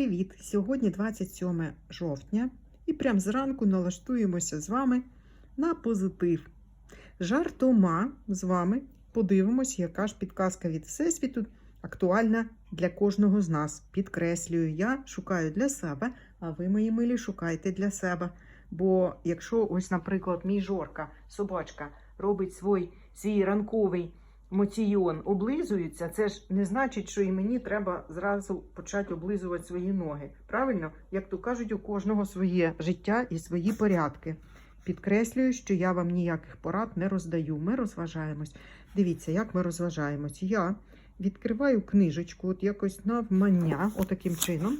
Привіт! Сьогодні 27 жовтня, і прямо зранку налаштуємося з вами на позитив. Жартома з вами подивимось, яка ж підказка від Всесвіту актуальна для кожного з нас. Підкреслюю, я шукаю для себе, а ви, мої милі, шукайте для себе. Бо якщо, ось, наприклад, мій жорка, собачка, робить свій, свій ранковий моційон облизується, це ж не значить, що і мені треба зразу почати облизувати свої ноги. Правильно, як то кажуть, у кожного своє життя і свої порядки. Підкреслюю, що я вам ніяких порад не роздаю. Ми розважаємось. Дивіться, як ми розважаємось. Я відкриваю книжечку, от якось навмання, отаким чином.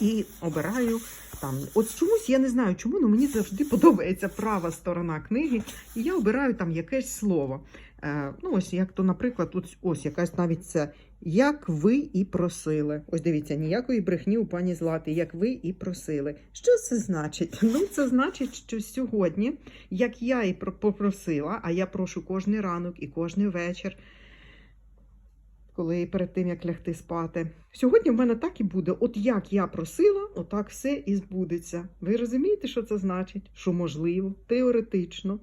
І обираю там. От чомусь я не знаю чому, але мені завжди подобається права сторона книги. І я обираю там якесь слово. Е, ну, ось як то, наприклад, ось, ось якась навіть це як ви і просили. Ось дивіться, ніякої брехні у пані Злати, як ви і просили. Що це значить? Ну, це значить, що сьогодні, як я і про- попросила, а я прошу кожний ранок і кожний вечір коли перед тим як лягти спати. Сьогодні в мене так і буде. От як я просила, отак все і збудеться. Ви розумієте, що це значить? Що можливо, теоретично.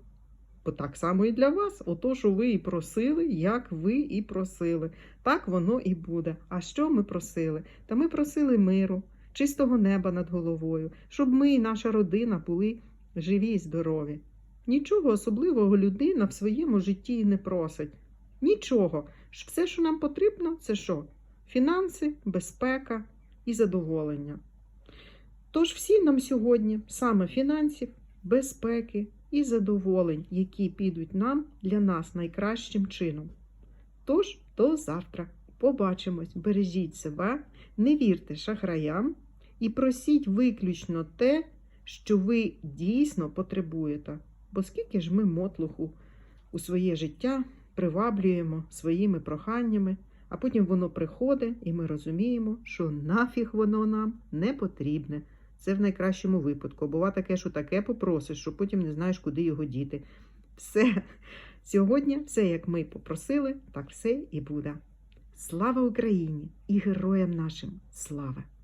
Бо так само і для вас. Ото, що ви і просили, як ви і просили. Так воно і буде. А що ми просили? Та ми просили миру, чистого неба над головою, щоб ми і наша родина були живі і здорові. Нічого особливого людина в своєму житті не просить. Нічого. Все, що нам потрібно, це що? Фінанси, безпека і задоволення. Тож всі нам сьогодні саме фінансів, безпеки і задоволень, які підуть нам для нас найкращим чином. Тож до завтра. Побачимось, бережіть себе, не вірте шахраям і просіть виключно те, що ви дійсно потребуєте. Бо скільки ж ми мотлуху у своє життя приваблюємо своїми проханнями, а потім воно приходить, і ми розуміємо, що нафіг воно нам не потрібне. Це в найкращому випадку. Бува таке, що таке попросиш, що потім не знаєш, куди його діти. Все. Сьогодні все, як ми попросили, так все і буде. Слава Україні і героям нашим! Слава!